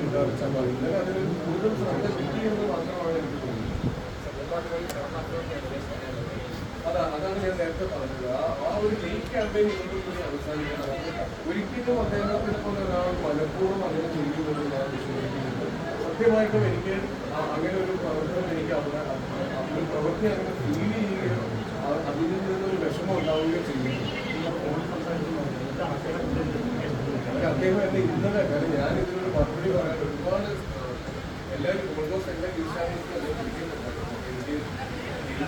കിട്ടാറില്ല അപ്പോൾ ഇന്നലെ അതിന് കൂടുതൽ ശ്രദ്ധ കിട്ടി എന്ന് മാത്രമാണ് എനിക്ക് തോന്നുന്നത് അതാ അതാണ് നേരത്തെ ആ ഒരു മെയിൻ ക്യാമ്പയിൻ ഒരിക്കലും അദ്ദേഹത്തിനെ ഒരാൾ പലപ്പോഴും അങ്ങനെ ചെയ്യുമെന്ന് ഞാൻ വിശ്വസിക്കുന്നുണ്ട് എനിക്ക് അങ്ങനെ ഒരു പ്രവർത്തനം എനിക്ക് അവിടെ ഒരു പ്രവൃത്തി അങ്ങനെ ഫീൽ ചെയ്യുകയോ അതിൽ നിന്നൊരു വിഷമം ഉണ്ടാവുകയോ ചെയ്യുന്നു. അദ്ദേഹം എന്നെ ഇന്നലെ കാരണം ഞാൻ മറുപടി പറയാൻ ഒരുപാട് എല്ലാവരും ഓൾമോസ്റ്റ് എല്ലാ ക്രിസ്ത്യാനിക്കും അത് പിടിക്കുന്നുണ്ടായിരുന്നു എനിക്ക് ഇങ്ങനെ റിയാക്ട് ചെയ്യണം എന്നല്ല എനിക്കിത് ഫീൽ ചെയ്തത് എനിക്ക് റിയാക്ട് ചെയ്യുന്നത് എനിക്ക്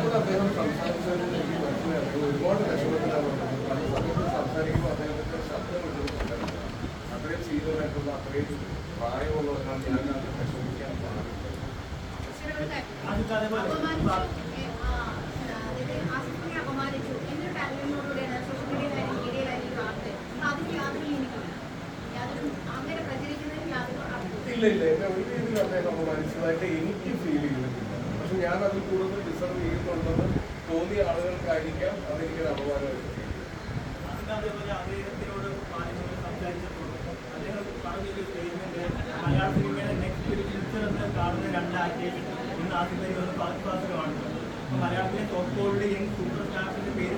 കൂടെ അദ്ദേഹം സംസാരിച്ചതിൽ എനിക്ക് മനസ്സിലായി ഒരുപാട് വിഷമത്തിലാണ് പല സമയത്ത് സംസാരിക്കുമ്പോൾ അദ്ദേഹത്തിന്റെ ശബ്ദം അത്രയും സീനിയറായിട്ടുള്ള അത്രയും ഞാൻ അത് വിഷമിക്കാൻ പാടില്ല. എന്റെ ഇല്ല ഇല്ല. എന്നെ ഒരു രീതിയിൽ അദ്ദേഹം അപമാനിച്ചതായിട്ട് എനിക്ക് ഫീൽ ചെയ്തിട്ടില്ല. പക്ഷെ ഞാൻ അതിൽ കൂടുതൽ ഡിസർവ് ചെയ്യുന്നുണ്ടെന്ന് തോന്നിയ ആളുകൾക്കായിരിക്കാം അതെനിക്കൊരു അപമാനമായിട്ട് മലയാളത്തിലെ ടോപ്പ് സൂപ്പർ സ്റ്റാർസിന്റെ പേര്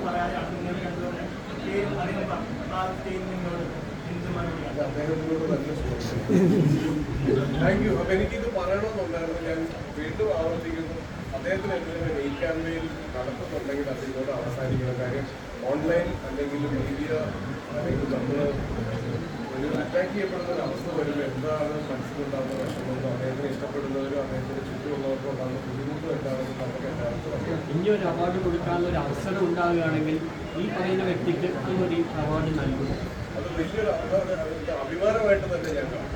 രണ്ടുപേരുടെ പേര് അദ്ദേഹം പറഞ്ഞു ആ സ്റ്റേറ്റ്മെന്റിനോട് എന്ത് മറുപടിയാണ് അത് അദ്ദേഹത്തിനോട് നല്ല താങ്ക് യു. അപ്പൊ എനിക്കിത് പറയണമെന്നുണ്ടായിരുന്നു. ഞാൻ വീണ്ടും ആവർത്തിക്കുന്നു. അദ്ദേഹത്തിന് എന്തെങ്കിലും ക്യാമ്പയിൻ നടത്തുന്നുണ്ടെങ്കിൽ അതിനോട് അവസാനിക്കണം കാര്യം ഓൺലൈൻ അല്ലെങ്കിൽ മീഡിയ അല്ലെങ്കിൽ നമ്മൾ ഒരു അറ്റാക്ക് ചെയ്യപ്പെടുന്ന ഒരു അവസ്ഥ വരുമ്പോൾ എന്താണ് മനസ്സിലുണ്ടാകുന്ന വിഷമമോ അദ്ദേഹത്തിന് ഇഷ്ടപ്പെടുന്നവരും അദ്ദേഹത്തിന് ചുറ്റുമുള്ളവർക്കും ഉണ്ടാകുന്ന ബുദ്ധിമുട്ടും എന്താണെന്ന് നമുക്ക് എല്ലാവർക്കും അറിയാം. ഇനി ഒരു അവാർഡ് കൊടുക്കാനുള്ള ഒരു അവസരം ഉണ്ടാവുകയാണെങ്കിൽ ഈ പറയുന്ന വ്യക്തിക്ക് ഈ ഒരു അവാർഡ് നൽകും. അത് വലിയൊരു അഭിമാനമായിട്ട് തന്നെ ഞാൻ കാണും.